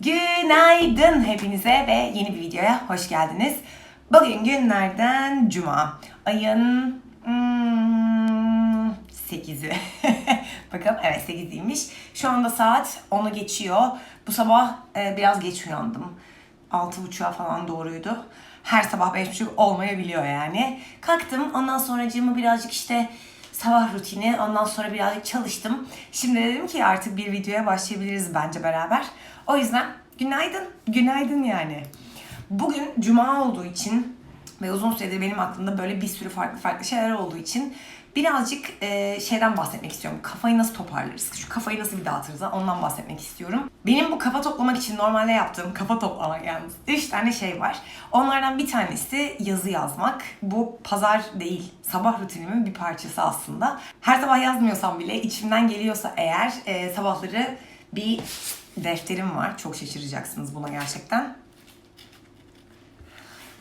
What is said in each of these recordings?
Günaydın hepinize ve yeni bir videoya hoş geldiniz. Bugün günlerden cuma. Ayın hmm, 8'i. Bakalım evet 8'iymiş. Şu anda saat 10'u geçiyor. Bu sabah e, biraz geç uyandım. 6.30'a falan doğruydu. Her sabah 5.30 olmayabiliyor yani. Kalktım ondan sonra birazcık işte sabah rutini. Ondan sonra birazcık çalıştım. Şimdi dedim ki artık bir videoya başlayabiliriz bence beraber. O yüzden günaydın. Günaydın yani. Bugün cuma olduğu için ve uzun süredir benim aklımda böyle bir sürü farklı farklı şeyler olduğu için birazcık e, şeyden bahsetmek istiyorum. Kafayı nasıl toparlarız? Şu kafayı nasıl bir dağıtırız? Ondan bahsetmek istiyorum. Benim bu kafa toplamak için normalde yaptığım kafa toplamak yalnız. Üç tane şey var. Onlardan bir tanesi yazı yazmak. Bu pazar değil, sabah rutinimin bir parçası aslında. Her sabah yazmıyorsam bile içimden geliyorsa eğer e, sabahları bir defterim var. Çok şaşıracaksınız buna gerçekten.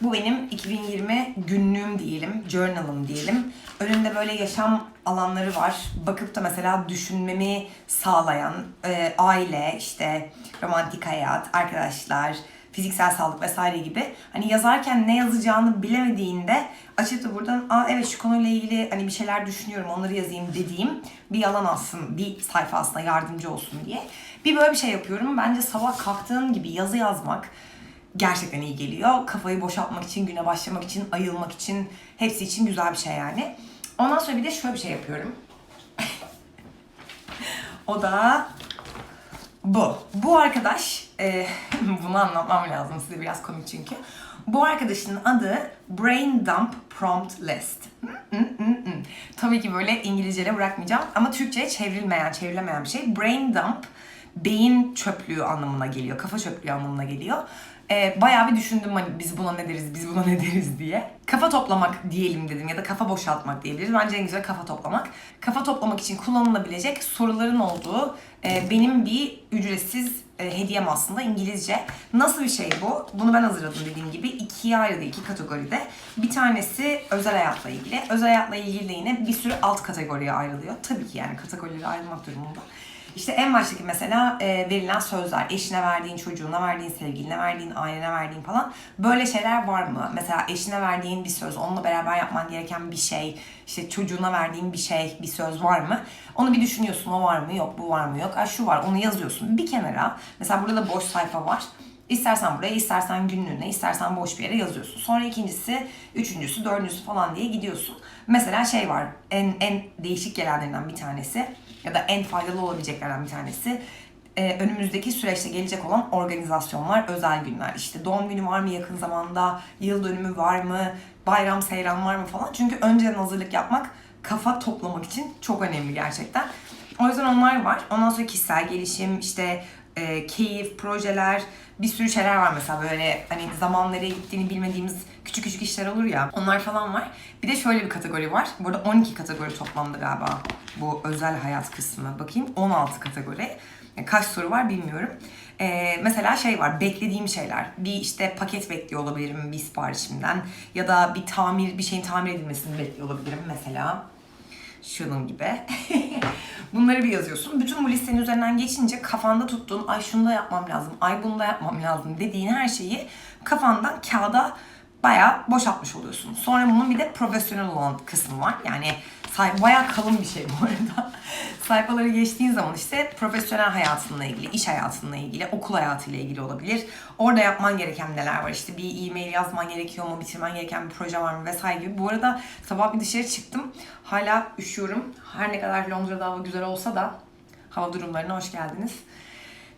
Bu benim 2020 günlüğüm diyelim, journal'ım diyelim. Önünde böyle yaşam alanları var. Bakıp da mesela düşünmemi sağlayan e, aile, işte romantik hayat, arkadaşlar, fiziksel sağlık vesaire gibi. Hani yazarken ne yazacağını bilemediğinde açıp da buradan Aa, evet şu konuyla ilgili hani bir şeyler düşünüyorum onları yazayım dediğim bir yalan alsın, bir sayfa aslında yardımcı olsun diye. Bir böyle bir şey yapıyorum. Bence sabah kalktığın gibi yazı yazmak, gerçekten iyi geliyor. Kafayı boşaltmak için, güne başlamak için, ayılmak için, hepsi için güzel bir şey yani. Ondan sonra bir de şöyle bir şey yapıyorum. o da bu. Bu arkadaş, e, bunu anlatmam lazım size biraz komik çünkü. Bu arkadaşın adı Brain Dump Prompt List. Hı, hı, hı. Tabii ki böyle İngilizceyle bırakmayacağım ama Türkçe'ye çevrilmeyen, çevrilemeyen bir şey. Brain Dump, beyin çöplüğü anlamına geliyor, kafa çöplüğü anlamına geliyor. Ee, bayağı bir düşündüm hani biz buna ne deriz, biz buna ne deriz diye. Kafa toplamak diyelim dedim ya da kafa boşaltmak diyebiliriz. Bence en güzel kafa toplamak. Kafa toplamak için kullanılabilecek soruların olduğu e, benim bir ücretsiz e, hediyem aslında İngilizce. Nasıl bir şey bu? Bunu ben hazırladım dediğim gibi. ikiye ayrıldı, iki kategoride. Bir tanesi özel hayatla ilgili. Özel hayatla ilgili de yine bir sürü alt kategoriye ayrılıyor. Tabii ki yani kategorilere ayrılmak durumunda. İşte en baştaki mesela e, verilen sözler, eşine verdiğin, çocuğuna verdiğin, sevgiline verdiğin, ailene verdiğin falan böyle şeyler var mı? Mesela eşine verdiğin bir söz, onunla beraber yapman gereken bir şey, işte çocuğuna verdiğin bir şey, bir söz var mı? Onu bir düşünüyorsun, o var mı, yok bu var mı, yok. Aa, şu var, onu yazıyorsun bir kenara. Mesela burada da boş sayfa var. İstersen buraya, istersen günlüğüne, istersen boş bir yere yazıyorsun. Sonra ikincisi, üçüncüsü, dördüncüsü falan diye gidiyorsun. Mesela şey var, en en değişik gelenlerinden bir tanesi ya da en faydalı olabileceklerden bir tanesi e, önümüzdeki süreçte gelecek olan organizasyonlar, özel günler. İşte doğum günü var mı yakın zamanda, yıl dönümü var mı, bayram seyran var mı falan. Çünkü önceden hazırlık yapmak kafa toplamak için çok önemli gerçekten. O yüzden onlar var. Ondan sonra kişisel gelişim, işte e, keyif, projeler, bir sürü şeyler var mesela böyle hani zaman nereye gittiğini bilmediğimiz küçük küçük işler olur ya onlar falan var. Bir de şöyle bir kategori var. Burada 12 kategori toplamda galiba bu özel hayat kısmı. Bakayım 16 kategori. Yani kaç soru var bilmiyorum. Ee, mesela şey var beklediğim şeyler. Bir işte paket bekliyor olabilirim bir siparişimden. Ya da bir tamir, bir şeyin tamir edilmesini bekliyor olabilirim mesela. Şunun gibi. Bunları bir yazıyorsun. Bütün bu listenin üzerinden geçince kafanda tuttuğun ay şunu da yapmam lazım, ay bunu da yapmam lazım dediğin her şeyi kafandan kağıda bayağı boşaltmış oluyorsun. Sonra bunun bir de profesyonel olan kısmı var. Yani say- bayağı kalın bir şey bu arada. Sayfaları geçtiğin zaman işte profesyonel hayatınla ilgili, iş hayatınla ilgili, okul hayatıyla ilgili olabilir. Orada yapman gereken neler var? İşte bir e-mail yazman gerekiyor mu, bitirmen gereken bir proje var mı vesaire gibi. Bu arada sabah bir dışarı çıktım. Hala üşüyorum. Her ne kadar Londra'da hava güzel olsa da hava durumlarına hoş geldiniz.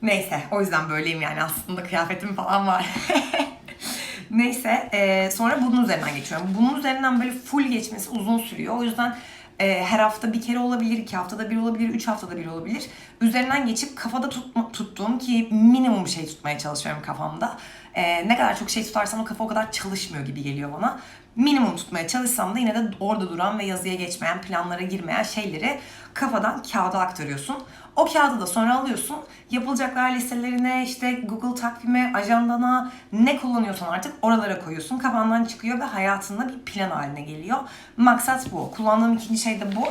Neyse o yüzden böyleyim yani aslında kıyafetim falan var. Neyse e, sonra bunun üzerinden geçiyorum. Bunun üzerinden böyle full geçmesi uzun sürüyor. O yüzden e, her hafta bir kere olabilir, iki haftada bir olabilir, üç haftada bir olabilir. Üzerinden geçip kafada tutma, tuttuğum ki minimum şey tutmaya çalışıyorum kafamda. E, ne kadar çok şey tutarsam o kafa o kadar çalışmıyor gibi geliyor bana. Minimum tutmaya çalışsam da yine de orada duran ve yazıya geçmeyen, planlara girmeyen şeyleri kafadan kağıda aktarıyorsun. O kağıdı da sonra alıyorsun. Yapılacaklar listelerine, işte Google takvime, ajandana ne kullanıyorsan artık oralara koyuyorsun. Kafandan çıkıyor ve hayatında bir plan haline geliyor. Maksat bu. Kullandığım ikinci şey de bu.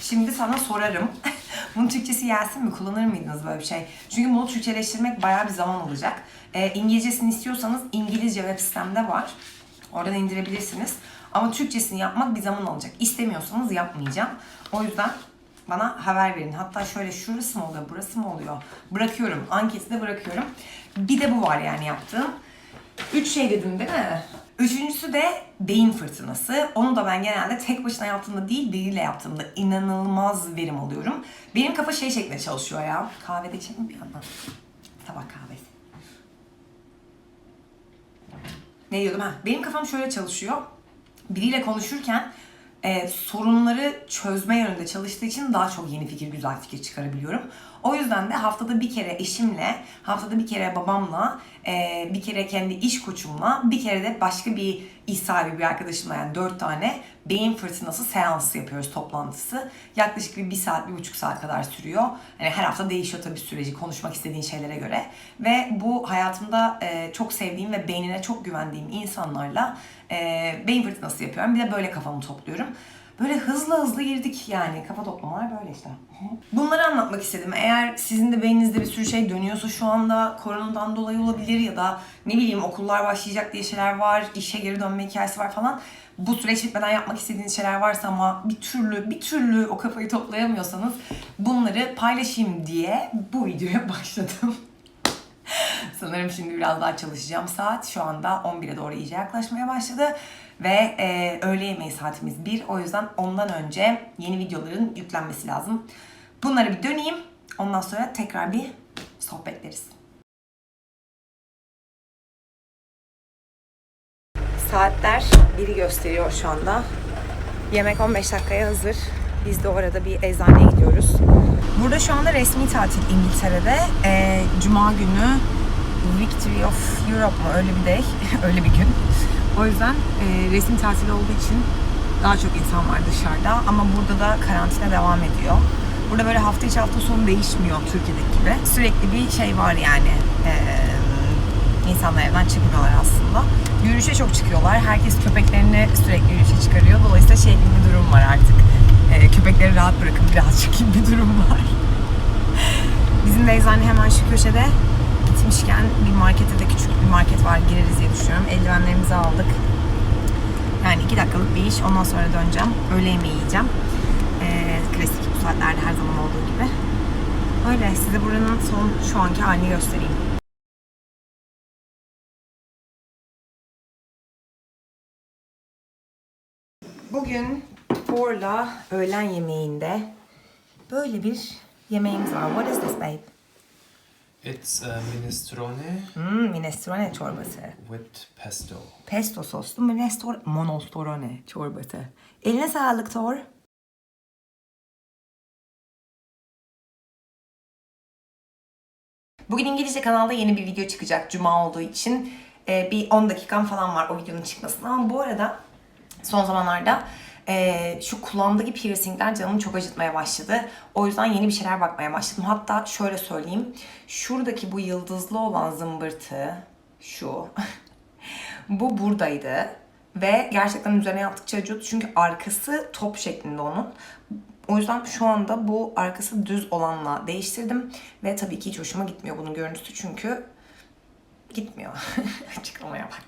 Şimdi sana sorarım. Bunun Türkçesi gelsin mi? Kullanır mıydınız böyle bir şey? Çünkü bunu Türkçeleştirmek bayağı bir zaman alacak. Ee, İngilizcesini istiyorsanız İngilizce web sitemde var. Oradan indirebilirsiniz. Ama Türkçesini yapmak bir zaman alacak. İstemiyorsanız yapmayacağım. O yüzden bana haber verin. Hatta şöyle şurası mı oluyor, burası mı oluyor? Bırakıyorum. Anketi de bırakıyorum. Bir de bu var yani yaptığım. Üç şey dedim değil mi? Üçüncüsü de beyin fırtınası. Onu da ben genelde tek başına yaptığımda değil biriyle yaptığımda inanılmaz verim alıyorum. Benim kafa şey şeklinde çalışıyor ya. Kahve de içelim bir yandan. Sabah kahvesi. Ne diyordum ha? Benim kafam şöyle çalışıyor. Biriyle konuşurken e, sorunları çözme yönünde çalıştığı için daha çok yeni fikir, güzel fikir çıkarabiliyorum. O yüzden de haftada bir kere eşimle, haftada bir kere babamla, e, bir kere kendi iş koçumla, bir kere de başka bir iş sahibi bir arkadaşımla yani dört tane beyin fırtınası seansı yapıyoruz toplantısı. Yaklaşık bir, bir saat, bir buçuk saat kadar sürüyor. Yani her hafta değişiyor tabii süreci konuşmak istediğin şeylere göre. Ve bu hayatımda e, çok sevdiğim ve beynine çok güvendiğim insanlarla e, beyin fırtınası yapıyorum. Bir de böyle kafamı topluyorum. Böyle hızlı hızlı girdik yani. Kafa toplamalar böyle işte. Bunları anlatmak istedim. Eğer sizin de beyninizde bir sürü şey dönüyorsa şu anda koronadan dolayı olabilir ya da ne bileyim okullar başlayacak diye şeyler var, işe geri dönme hikayesi var falan. Bu süreç bitmeden yapmak istediğiniz şeyler varsa ama bir türlü bir türlü o kafayı toplayamıyorsanız bunları paylaşayım diye bu videoya başladım. Sanırım şimdi biraz daha çalışacağım saat. Şu anda 11'e doğru iyice yaklaşmaya başladı. Ve e, öğle yemeği saatimiz 1. O yüzden ondan önce yeni videoların yüklenmesi lazım. Bunları bir döneyim. Ondan sonra tekrar bir sohbetleriz. Saatler biri gösteriyor şu anda. Yemek 15 dakikaya hazır. Biz de orada bir eczaneye gidiyoruz. Burada şu anda resmi tatil İngiltere'de. Ee, Cuma günü Victory of Europe mu öyle bir day, öyle bir gün. O yüzden e, resmi tatil olduğu için daha çok insan var dışarıda ama burada da karantina devam ediyor. Burada böyle hafta içi hafta sonu değişmiyor Türkiye'deki gibi. Sürekli bir şey var yani. Ee, insanlar evden çıkmıyorlar aslında. Yürüyüşe çok çıkıyorlar. Herkes köpeklerini sürekli yürüyüşe çıkarıyor. Dolayısıyla şey gibi bir durum var artık. Ee, köpekleri rahat bırakın birazcık gibi bir durum var. Bizim de eczane hemen şu köşede. Gitmişken bir markete de küçük bir market var. Gireriz diye düşünüyorum. Eldivenlerimizi aldık. Yani iki dakikalık bir iş. Ondan sonra döneceğim. Öğle yemeği yiyeceğim. Ee, klasik bu saatlerde her zaman olduğu gibi. Öyle. Size buranın son şu anki halini göstereyim. Bugün For'la öğlen yemeğinde böyle bir yemeğimiz var. What is this babe? It's uh, minestrone Hmm, minestrone çorbası. with pesto. Pesto soslu minestrone, monostrone çorbası. Eline sağlık Thor. Bugün İngilizce kanalda yeni bir video çıkacak Cuma olduğu için. Ee, bir 10 dakikam falan var o videonun çıkmasına ama bu arada son zamanlarda e, şu kulağımdaki piercingler canımı çok acıtmaya başladı. O yüzden yeni bir şeyler bakmaya başladım. Hatta şöyle söyleyeyim. Şuradaki bu yıldızlı olan zımbırtı şu. bu buradaydı. Ve gerçekten üzerine yaptıkça acıyordu. Çünkü arkası top şeklinde onun. O yüzden şu anda bu arkası düz olanla değiştirdim. Ve tabii ki hiç hoşuma gitmiyor bunun görüntüsü. Çünkü gitmiyor. Açıklamaya bak.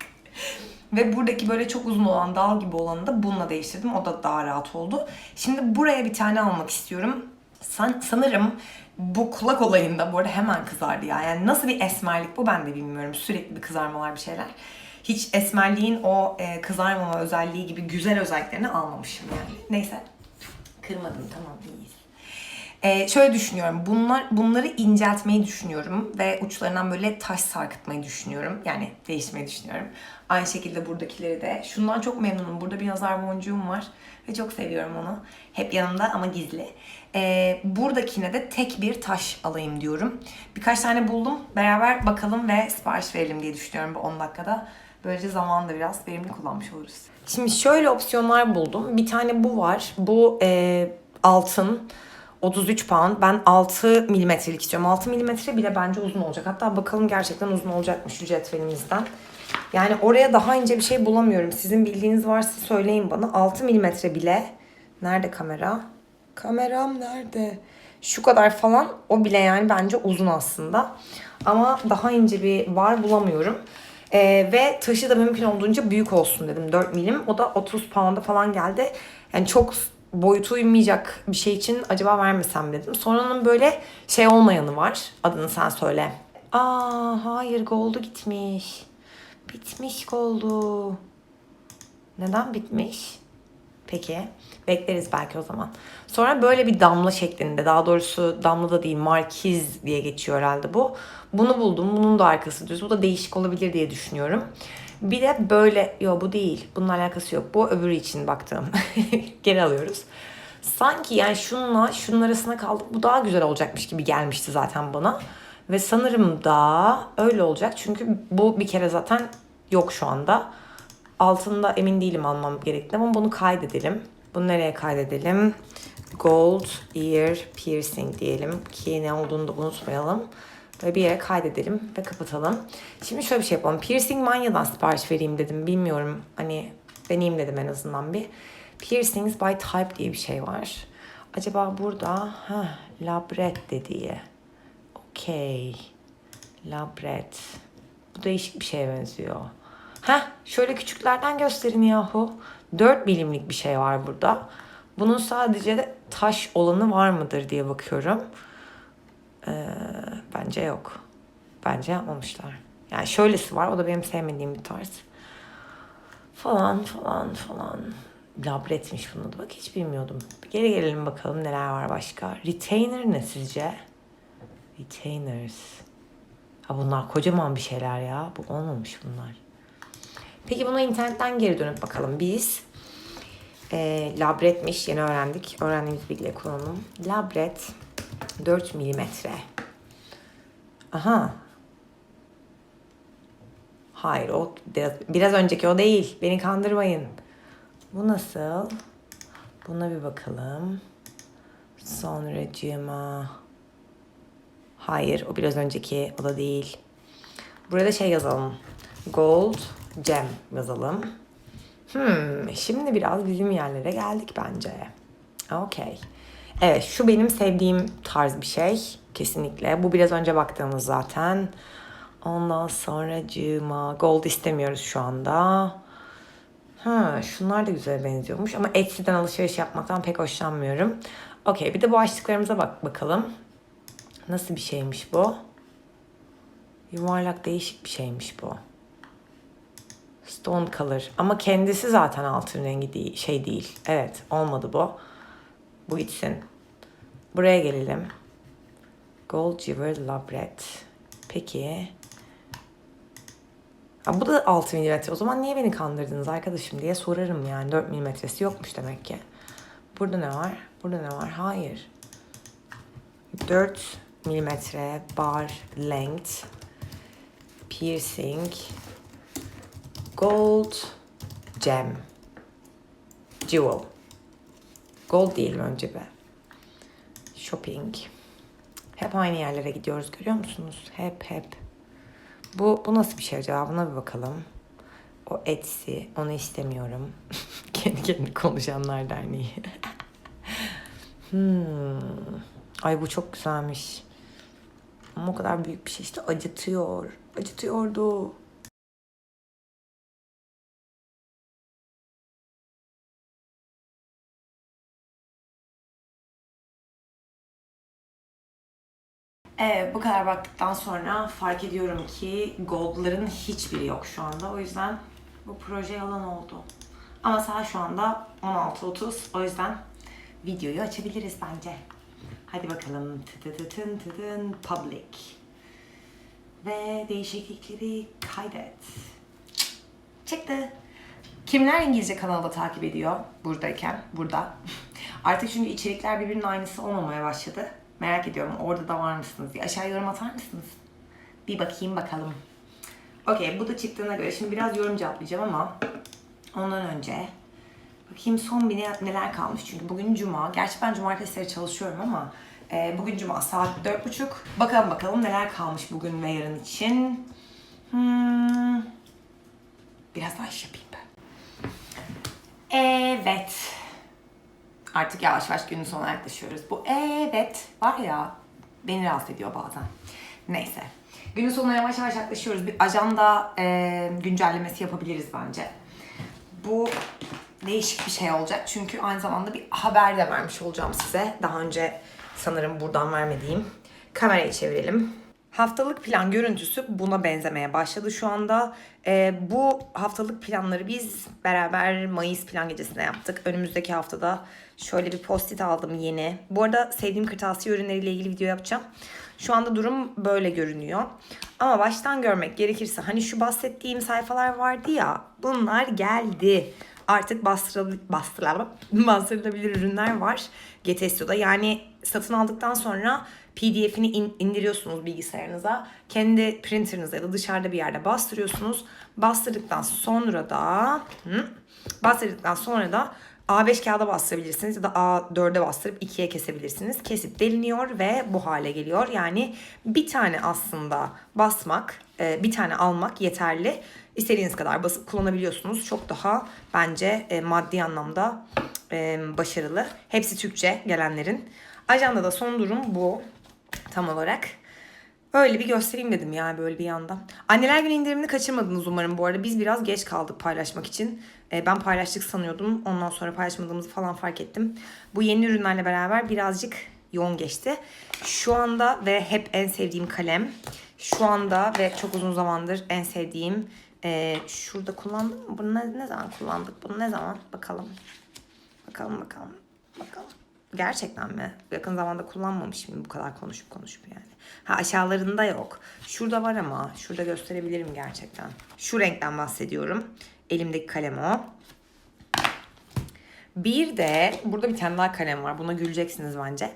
Ve buradaki böyle çok uzun olan dal gibi olanı da bununla değiştirdim. O da daha rahat oldu. Şimdi buraya bir tane almak istiyorum. San, sanırım bu kulak olayında bu arada hemen kızardı ya. Yani nasıl bir esmerlik bu ben de bilmiyorum. Sürekli bir kızarmalar bir şeyler. Hiç esmerliğin o e, kızarmama özelliği gibi güzel özelliklerini almamışım yani. Neyse. Kırmadım tamam iyiyiz. Ee, şöyle düşünüyorum. Bunlar bunları inceltmeyi düşünüyorum ve uçlarından böyle taş sarkıtmayı düşünüyorum. Yani değiştirmeyi düşünüyorum. Aynı şekilde buradakileri de. Şundan çok memnunum. Burada bir nazar boncuğum var ve çok seviyorum onu. Hep yanımda ama gizli. Ee, buradakine de tek bir taş alayım diyorum. Birkaç tane buldum. Beraber bakalım ve sipariş verelim diye düşünüyorum bu 10 dakikada. Böylece zamanı da biraz verimli kullanmış oluruz. Şimdi şöyle opsiyonlar buldum. Bir tane bu var. Bu e, altın. 33 pound. Ben 6 milimetrelik istiyorum. 6 milimetre bile bence uzun olacak. Hatta bakalım gerçekten uzun olacakmış şu cetvelimizden. Yani oraya daha ince bir şey bulamıyorum. Sizin bildiğiniz varsa söyleyin bana. 6 milimetre bile Nerede kamera? Kameram nerede? Şu kadar falan. O bile yani bence uzun aslında. Ama daha ince bir var bulamıyorum. Ee, ve taşı da mümkün olduğunca büyük olsun dedim 4 milim. O da 30 pound'a falan geldi. Yani çok boyutu uymayacak bir şey için acaba vermesem dedim. Sonra onun böyle şey olmayanı var. Adını sen söyle. Aa hayır goldu gitmiş. Bitmiş goldu. Neden bitmiş? Peki. Bekleriz belki o zaman. Sonra böyle bir damla şeklinde. Daha doğrusu damla da değil markiz diye geçiyor herhalde bu. Bunu buldum. Bunun da arkası düz. Bu da değişik olabilir diye düşünüyorum. Bir de böyle... Yo bu değil. Bununla alakası yok. Bu öbürü için baktığım. Geri alıyoruz. Sanki yani şununla şunun arasına kaldık. Bu daha güzel olacakmış gibi gelmişti zaten bana. Ve sanırım da öyle olacak. Çünkü bu bir kere zaten yok şu anda. Altında emin değilim almam gerektiğini ama bunu kaydedelim. Bunu nereye kaydedelim? Gold ear piercing diyelim ki ne olduğunu da unutmayalım. Böyle bir yere kaydedelim ve kapatalım. Şimdi şöyle bir şey yapalım. Piercing Mania'dan sipariş vereyim dedim. Bilmiyorum hani deneyeyim dedim en azından bir. Piercings by Type diye bir şey var. Acaba burada ha labret dediği. Okey. Labret. Bu değişik bir şeye benziyor. Heh şöyle küçüklerden gösterin yahu. 4 milimlik bir şey var burada. Bunun sadece de taş olanı var mıdır diye bakıyorum. Ee, bence yok. Bence yapmamışlar. Yani şöylesi var. O da benim sevmediğim bir tarz. Falan falan falan. Labretmiş bunu da. Bak hiç bilmiyordum. Bir geri gelelim bakalım neler var başka. Retainer ne sizce? Retainers. Ha bunlar kocaman bir şeyler ya. Bu olmamış bunlar. Peki buna internetten geri dönüp bakalım biz. E, labretmiş. Yeni öğrendik. Öğrendiğimiz bilgiyle kullanalım. Labret 4 milimetre. Aha. Hayır o biraz, önceki o değil. Beni kandırmayın. Bu nasıl? Buna bir bakalım. Sonracığıma. Hayır o biraz önceki o da değil. Burada şey yazalım. Gold Gem yazalım. Hmm, şimdi biraz bizim yerlere geldik bence. Okey. Evet şu benim sevdiğim tarz bir şey. Kesinlikle. Bu biraz önce baktığımız zaten. Ondan sonra cıma. Gold istemiyoruz şu anda. Ha, şunlar da güzel benziyormuş ama Etsy'den alışveriş yapmaktan pek hoşlanmıyorum. Okey bir de bu açtıklarımıza bak bakalım. Nasıl bir şeymiş bu? Yuvarlak değişik bir şeymiş bu. Stone color. Ama kendisi zaten altın rengi değil, şey değil. Evet olmadı bu. Bu gitsin. Buraya gelelim. Gold Jewel Labret. Peki. Ha, bu da 6 milimetre. O zaman niye beni kandırdınız arkadaşım diye sorarım yani. 4 milimetresi yokmuş demek ki. Burada ne var? Burada ne var? Hayır. 4 milimetre bar length piercing gold gem jewel gold diyelim önce be. Shopping. Hep aynı yerlere gidiyoruz görüyor musunuz? Hep hep. Bu bu nasıl bir şey acaba? Buna bir bakalım. O Etsy onu istemiyorum. Kendi kendine konuşanlar derneği. Hmm. ay bu çok güzelmiş. Ama o kadar büyük bir şey işte acıtıyor. Acıtıyordu Evet, bu kadar baktıktan sonra fark ediyorum ki goldların hiçbiri yok şu anda. O yüzden bu proje yalan oldu. Ama saat şu anda 16.30. O yüzden videoyu açabiliriz bence. Hadi bakalım. Public. Ve değişiklikleri kaydet. Çıktı. Kimler İngilizce kanalda takip ediyor buradayken, burada? Artık çünkü içerikler birbirinin aynısı olmamaya başladı. Merak ediyorum orada da var mısınız diye. Aşağı yorum atar mısınız? Bir bakayım bakalım. Okey bu da çıktığına göre şimdi biraz yorum cevaplayacağım ama ondan önce bakayım son bir ne- neler kalmış. Çünkü bugün cuma. Gerçi ben cumartesileri çalışıyorum ama e, bugün cuma saat dört buçuk. Bakalım bakalım neler kalmış bugün ve yarın için. Hmm. Biraz daha iş yapayım ben. Evet. Artık yavaş yavaş günün sonuna yaklaşıyoruz. Bu evet var ya beni rahatsız ediyor bazen. Neyse. Günün sonuna yavaş yavaş yaklaşıyoruz. Bir ajanda e, güncellemesi yapabiliriz bence. Bu değişik bir şey olacak. Çünkü aynı zamanda bir haber de vermiş olacağım size. Daha önce sanırım buradan vermediğim. Kamerayı çevirelim. Haftalık plan görüntüsü buna benzemeye başladı şu anda. Ee, bu haftalık planları biz beraber Mayıs plan gecesinde yaptık. Önümüzdeki haftada şöyle bir post-it aldım yeni. Bu arada sevdiğim kırtasiye ürünleriyle ilgili video yapacağım. Şu anda durum böyle görünüyor. Ama baştan görmek gerekirse hani şu bahsettiğim sayfalar vardı ya bunlar geldi. Artık bastırıl bastırılan- bastırılabilir ürünler var Getesto'da. Yani satın aldıktan sonra PDF'ini in- indiriyorsunuz bilgisayarınıza. Kendi printerınıza ya da dışarıda bir yerde bastırıyorsunuz. Bastırdıktan sonra da hı, bastırdıktan sonra da A5 kağıda bastırabilirsiniz ya da A4'e bastırıp ikiye kesebilirsiniz. Kesip deliniyor ve bu hale geliyor. Yani bir tane aslında basmak, e, bir tane almak yeterli. İstediğiniz kadar basıp kullanabiliyorsunuz. Çok daha bence e, maddi anlamda e, başarılı. Hepsi Türkçe gelenlerin. Ajandada son durum bu tam olarak. Öyle bir göstereyim dedim yani böyle bir yandan. Anneler günü indirimini kaçırmadınız umarım bu arada. Biz biraz geç kaldık paylaşmak için. Ee, ben paylaştık sanıyordum. Ondan sonra paylaşmadığımızı falan fark ettim. Bu yeni ürünlerle beraber birazcık yoğun geçti. Şu anda ve hep en sevdiğim kalem. Şu anda ve çok uzun zamandır en sevdiğim e, şurada kullandım mı? Bunu ne, ne zaman kullandık? Bunu ne zaman? Bakalım. Bakalım bakalım. Bakalım. Gerçekten mi? Yakın zamanda kullanmamış mıyım bu kadar konuşup konuşup yani. Ha aşağılarında yok. Şurada var ama. Şurada gösterebilirim gerçekten. Şu renkten bahsediyorum. Elimdeki kalem o. Bir de burada bir tane daha kalem var. Buna güleceksiniz bence.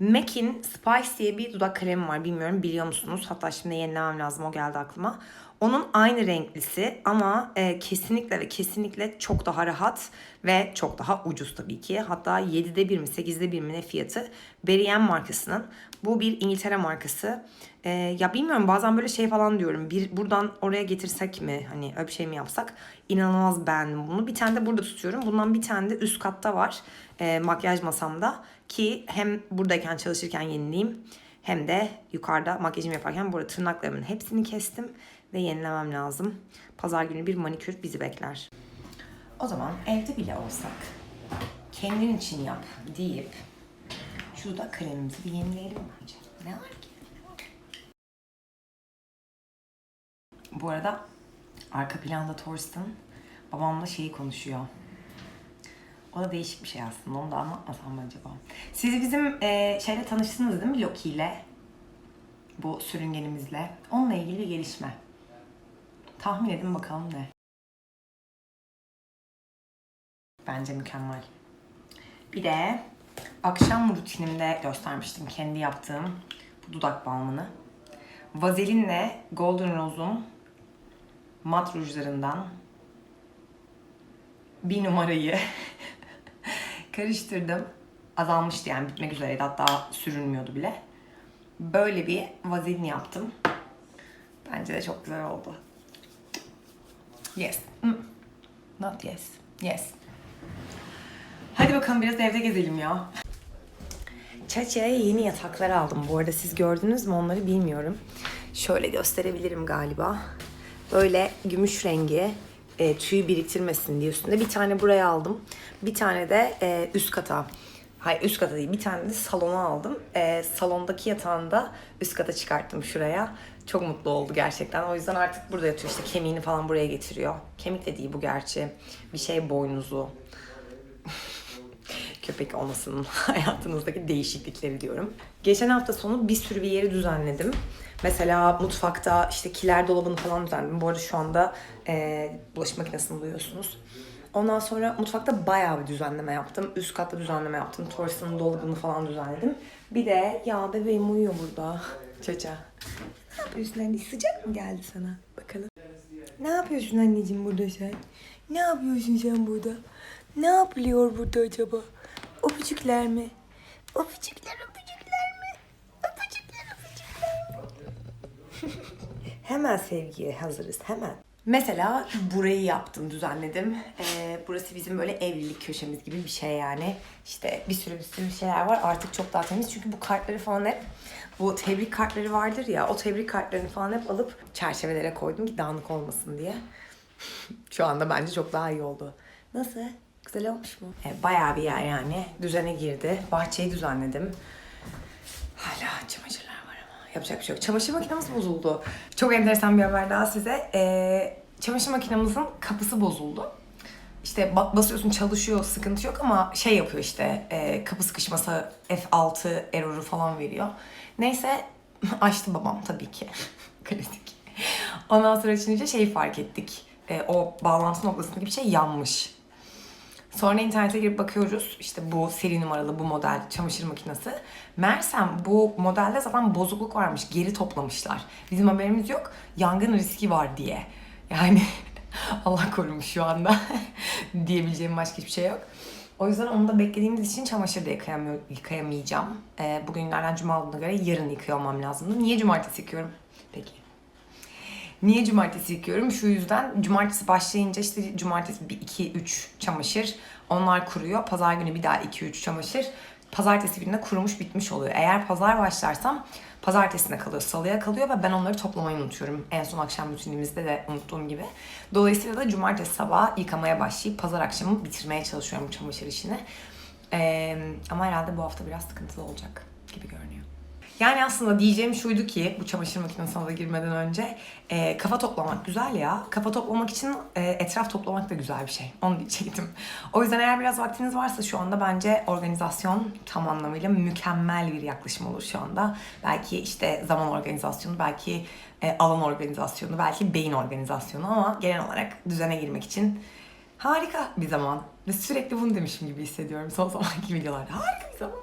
MAC'in Spice diye bir dudak kalemi var. Bilmiyorum biliyor musunuz? Hatta şimdi yenilemem lazım. O geldi aklıma. Onun aynı renklisi ama e, kesinlikle ve kesinlikle çok daha rahat ve çok daha ucuz tabii ki. Hatta 7'de 1 mi 8'de 1 mi ne fiyatı? Berrien markasının. Bu bir İngiltere markası. E, ya bilmiyorum bazen böyle şey falan diyorum. Bir buradan oraya getirsek mi? Hani öyle şey mi yapsak? İnanılmaz beğendim bunu. Bir tane de burada tutuyorum. Bundan bir tane de üst katta var. E, makyaj masamda. Ki hem buradayken çalışırken yenileyim. Hem de yukarıda makyajımı yaparken burada tırnaklarımın hepsini kestim ve yenilemem lazım. Pazar günü bir manikür bizi bekler. O zaman evde bile olsak kendin için yap deyip şurada kalemimizi bir yenileyelim bence. Ne var ki? Bu arada arka planda Thorsten babamla şeyi konuşuyor. O da değişik bir şey aslında. Onu da anlatmasam mı acaba? Siz bizim e, şeyle tanıştınız değil mi Loki ile? Bu sürüngenimizle. Onunla ilgili bir gelişme. Tahmin edin bakalım ne? Bence mükemmel. Bir de akşam rutinimde göstermiştim kendi yaptığım bu dudak balmını. Vazelinle Golden Rose'un mat rujlarından bir numarayı karıştırdım. Azalmıştı yani bitmek üzereydi hatta sürünmüyordu bile. Böyle bir vazelin yaptım. Bence de çok güzel oldu. Yes. Mm. Not yes. Yes. Hadi bakalım biraz evde gezelim ya. Çaça'ya yeni yataklar aldım. Bu arada siz gördünüz mü onları bilmiyorum. Şöyle gösterebilirim galiba. Böyle gümüş rengi e, tüy biriktirmesin diye üstünde bir tane buraya aldım. Bir tane de e, üst kata. Hayır üst kata değil bir tane de salona aldım. E, salondaki yatağını da üst kata çıkarttım şuraya. Çok mutlu oldu gerçekten. O yüzden artık burada yatıyor işte kemiğini falan buraya getiriyor. Kemik de değil bu gerçi. Bir şey boynuzu köpek olmasının hayatınızdaki değişiklikleri diyorum. Geçen hafta sonu bir sürü bir yeri düzenledim. Mesela mutfakta işte kiler dolabını falan düzenledim. Bu arada şu anda e, bulaşık makinesini duyuyorsunuz. Ondan sonra mutfakta bayağı bir düzenleme yaptım. Üst katta düzenleme yaptım. Torsi'nin dolabını falan düzenledim. Bir de ya bebeğim uyuyor burada. Çaça. Ne yapıyorsun anne? Sıcak mı geldi sana? Bakalım. Ne yapıyorsun anneciğim burada sen? Ne yapıyorsun sen burada? Ne yapılıyor burada acaba? Öpücükler mi? Öpücükler, öpücükler mi? Öpücükler, öpücükler mi? hemen sevgiye hazırız, hemen. Mesela burayı yaptım, düzenledim. Ee, burası bizim böyle evlilik köşemiz gibi bir şey yani. İşte bir sürü bir sürü şeyler var. Artık çok daha temiz. Çünkü bu kartları falan hep bu tebrik kartları vardır ya. O tebrik kartlarını falan hep alıp çerçevelere koydum ki dağınık olmasın diye. Şu anda bence çok daha iyi oldu. Nasıl? Güzel olmuş mu? E, bayağı bir yer yani. Düzene girdi. Bahçeyi düzenledim. Hala çamaşırlar var ama yapacak bir şey yok. Çamaşır makinemiz bozuldu. Çok enteresan bir haber daha size. Ee, çamaşır makinemizin kapısı bozuldu. İşte ba- basıyorsun çalışıyor sıkıntı yok ama şey yapıyor işte e, kapı sıkışması F6 error'u falan veriyor. Neyse açtı babam tabii ki. Klasik. Ondan sonra açınca şeyi fark ettik. E, o bağlantı noktasındaki bir şey yanmış. Sonra internete girip bakıyoruz. İşte bu seri numaralı bu model çamaşır makinesi. Mersem bu modelde zaten bozukluk varmış. Geri toplamışlar. Bizim haberimiz yok. Yangın riski var diye. Yani Allah korumuş şu anda. Diyebileceğim başka hiçbir şey yok. O yüzden onu da beklediğimiz için çamaşır da yıkayamayacağım. Ee, bugün günlerden cuma olduğuna göre yarın yıkıyor olmam lazımdı. Niye cumartesi yıkıyorum? Peki. Niye cumartesi yıkıyorum? Şu yüzden cumartesi başlayınca işte cumartesi bir 2 3 çamaşır. Onlar kuruyor. Pazar günü bir daha 2 3 çamaşır. Pazartesi gününe kurumuş bitmiş oluyor. Eğer pazar başlarsam pazartesine kalıyor, salıya kalıyor ve ben onları toplamayı unutuyorum. En son akşam rutinimizde de unuttuğum gibi. Dolayısıyla da cumartesi sabahı yıkamaya başlayıp pazar akşamı bitirmeye çalışıyorum çamaşır işini. Ee, ama herhalde bu hafta biraz sıkıntılı olacak gibi görünüyor. Yani aslında diyeceğim şuydu ki bu çamaşır makinesine de girmeden önce e, kafa toplamak güzel ya. Kafa toplamak için e, etraf toplamak da güzel bir şey. Onu diyecektim. O yüzden eğer biraz vaktiniz varsa şu anda bence organizasyon tam anlamıyla mükemmel bir yaklaşım olur şu anda. Belki işte zaman organizasyonu, belki e, alan organizasyonu, belki beyin organizasyonu ama genel olarak düzene girmek için harika bir zaman. Ve sürekli bunu demişim gibi hissediyorum son zamanki videolarda. Harika bir zaman.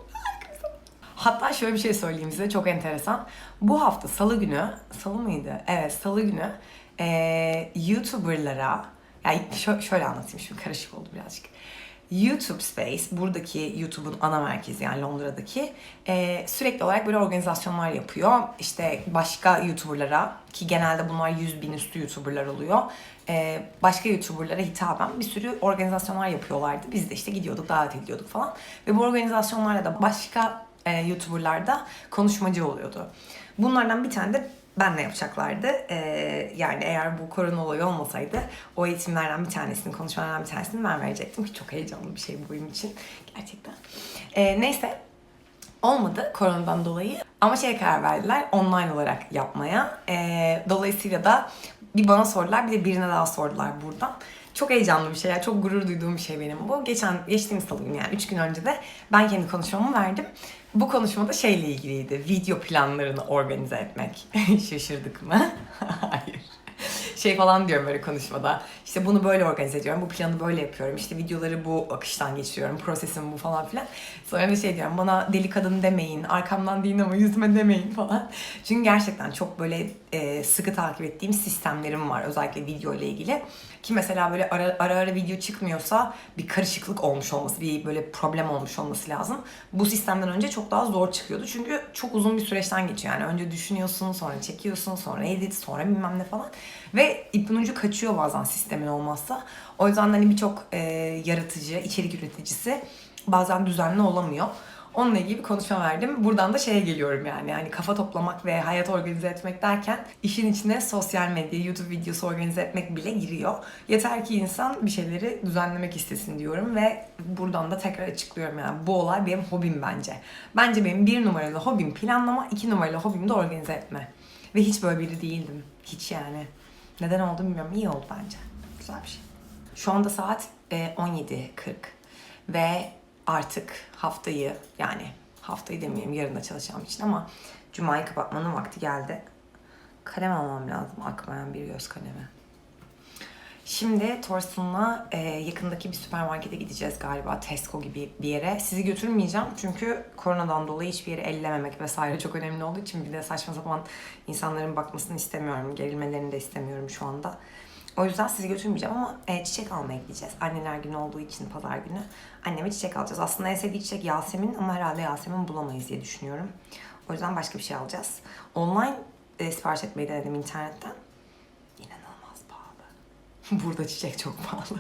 Hatta şöyle bir şey söyleyeyim size çok enteresan. Bu hafta salı günü, salı mıydı? Evet salı günü eee YouTuber'lara, yani şö- şöyle anlatayım şimdi karışık oldu birazcık. YouTube Space, buradaki YouTube'un ana merkezi yani Londra'daki eee, sürekli olarak böyle organizasyonlar yapıyor. İşte başka YouTuber'lara ki genelde bunlar 100 bin üstü YouTuber'lar oluyor. Eee, başka YouTuber'lara hitaben bir sürü organizasyonlar yapıyorlardı. Biz de işte gidiyorduk, davet ediliyorduk falan. Ve bu organizasyonlarla da başka e, YouTuber'lar da konuşmacı oluyordu. Bunlardan bir tane de benle yapacaklardı. E, yani eğer bu korona olayı olmasaydı o eğitimlerden bir tanesini, konuşmalardan bir tanesini ben verecektim ki çok heyecanlı bir şey bu benim için gerçekten. E, neyse olmadı koronadan dolayı ama şeye karar verdiler online olarak yapmaya. E, dolayısıyla da bir bana sordular bir de birine daha sordular buradan. Çok heyecanlı bir şey, yani çok gurur duyduğum bir şey benim bu. Geçen, geçtiğimiz salı günü yani 3 gün önce de ben kendi konuşmamı verdim. Bu konuşmada şeyle ilgiliydi, video planlarını organize etmek. Şaşırdık mı? Hayır. Şey falan diyorum böyle konuşmada. İşte bunu böyle organize ediyorum, bu planı böyle yapıyorum. İşte videoları bu akıştan geçiriyorum, prosesim bu falan filan. Sonra da şey diyorum, bana deli kadın demeyin, arkamdan değil ama yüzüme demeyin falan. Çünkü gerçekten çok böyle e, sıkı takip ettiğim sistemlerim var özellikle video ile ilgili. Ki mesela böyle ara, ara ara video çıkmıyorsa bir karışıklık olmuş olması, bir böyle problem olmuş olması lazım. Bu sistemden önce çok daha zor çıkıyordu. Çünkü çok uzun bir süreçten geçiyor. Yani önce düşünüyorsun, sonra çekiyorsun, sonra edit, sonra bilmem ne falan. Ve ipin ucu kaçıyor bazen sistemin olmazsa. O yüzden hani birçok e, yaratıcı, içerik üreticisi bazen düzenli olamıyor. Onunla ilgili bir konuşma verdim. Buradan da şeye geliyorum yani. Yani kafa toplamak ve hayat organize etmek derken işin içine sosyal medya, YouTube videosu organize etmek bile giriyor. Yeter ki insan bir şeyleri düzenlemek istesin diyorum ve buradan da tekrar açıklıyorum yani. Bu olay benim hobim bence. Bence benim bir numaralı hobim planlama, iki numaralı hobim de organize etme. Ve hiç böyle biri değildim. Hiç yani. Neden oldu bilmiyorum. İyi oldu bence. Güzel bir şey. Şu anda saat e, 17.40 ve artık haftayı yani haftayı demeyeyim yarın da çalışacağım için ama Cuma'yı kapatmanın vakti geldi. Kalem almam lazım akmayan bir göz kalemi. Şimdi Torsten'la e, yakındaki bir süpermarkete gideceğiz galiba Tesco gibi bir yere. Sizi götürmeyeceğim çünkü koronadan dolayı hiçbir yeri ellememek vesaire çok önemli olduğu için bir de saçma sapan insanların bakmasını istemiyorum. Gerilmelerini de istemiyorum şu anda. O yüzden sizi götürmeyeceğim ama e, çiçek almaya gideceğiz. Anneler günü olduğu için pazar günü anneme çiçek alacağız. Aslında en sevdiği çiçek Yasemin ama herhalde Yasemin bulamayız diye düşünüyorum. O yüzden başka bir şey alacağız. Online e, sipariş etmeyi denedim internetten. İnanılmaz pahalı. Burada çiçek çok pahalı.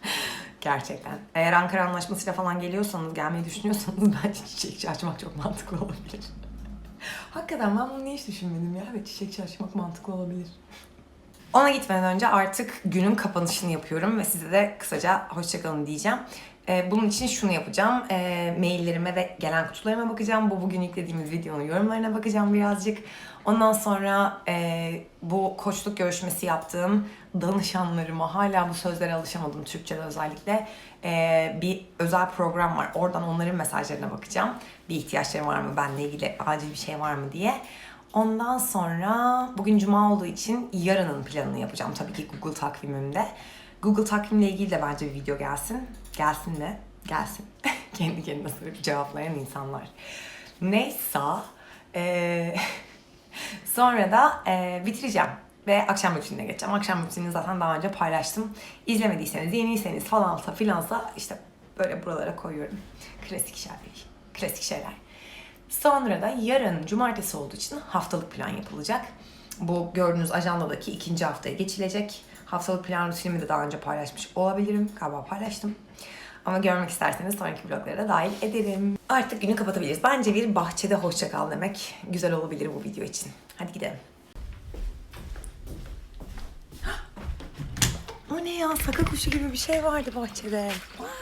Gerçekten. Eğer Ankara Anlaşması'yla falan geliyorsanız, gelmeyi düşünüyorsanız bence çiçekçi açmak çok mantıklı olabilir. Hakikaten ben bunu hiç düşünmedim ya? Evet çiçekçi açmak mantıklı olabilir. Ona gitmeden önce artık günün kapanışını yapıyorum ve size de kısaca hoşçakalın diyeceğim. Ee, bunun için şunu yapacağım. Ee, maillerime ve gelen kutularıma bakacağım. Bu bugün yüklediğimiz videonun yorumlarına bakacağım birazcık. Ondan sonra e, bu koçluk görüşmesi yaptığım danışanlarıma hala bu sözlere alışamadım Türkçe'de özellikle. Ee, bir özel program var. Oradan onların mesajlarına bakacağım. Bir ihtiyaçları var mı? Benle ilgili acil bir şey var mı diye. Ondan sonra bugün cuma olduğu için yarının planını yapacağım tabii ki Google takvimimde. Google takvimle ilgili de bence bir video gelsin. Gelsin de gelsin. Kendi kendine sorup cevaplayan insanlar. Neyse. eee, sonra da eee, bitireceğim. Ve akşam rutinine geçeceğim. Akşam rutinini zaten daha önce paylaştım. İzlemediyseniz, yeniyseniz falansa filansa işte böyle buralara koyuyorum. Klasik şeyler. Klasik şeyler. Sonra da yarın cumartesi olduğu için haftalık plan yapılacak. Bu gördüğünüz ajandadaki ikinci haftaya geçilecek. Haftalık plan rutinimi de daha önce paylaşmış olabilirim. Galiba paylaştım. Ama görmek isterseniz sonraki vloglara da dahil ederim. Artık günü kapatabiliriz. Bence bir bahçede hoşça kal demek güzel olabilir bu video için. Hadi gidelim. O ne ya? Saka kuşu gibi bir şey vardı bahçede. Wow.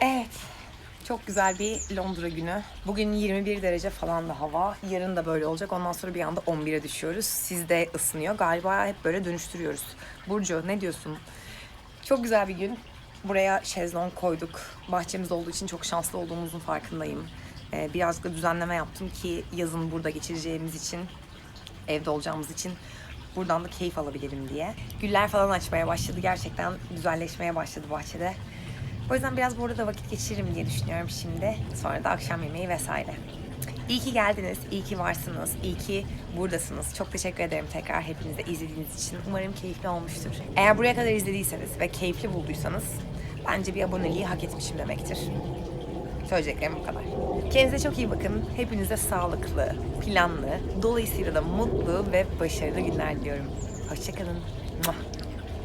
Evet. Çok güzel bir Londra günü. Bugün 21 derece falan da hava. Yarın da böyle olacak. Ondan sonra bir anda 11'e düşüyoruz. Sizde ısınıyor. Galiba hep böyle dönüştürüyoruz. Burcu ne diyorsun? Çok güzel bir gün. Buraya şezlong koyduk. Bahçemiz olduğu için çok şanslı olduğumuzun farkındayım. Ee, birazcık da düzenleme yaptım ki yazın burada geçireceğimiz için, evde olacağımız için buradan da keyif alabilelim diye. Güller falan açmaya başladı. Gerçekten güzelleşmeye başladı bahçede. O yüzden biraz burada da vakit geçiririm diye düşünüyorum şimdi. Sonra da akşam yemeği vesaire. İyi ki geldiniz, iyi ki varsınız, iyi ki buradasınız. Çok teşekkür ederim tekrar hepinize izlediğiniz için. Umarım keyifli olmuştur. Eğer buraya kadar izlediyseniz ve keyifli bulduysanız bence bir aboneliği hak etmişim demektir. Söyleyeceklerim bu kadar. Kendinize çok iyi bakın. Hepinize sağlıklı, planlı, dolayısıyla da mutlu ve başarılı günler diliyorum. Hoşçakalın. Muah.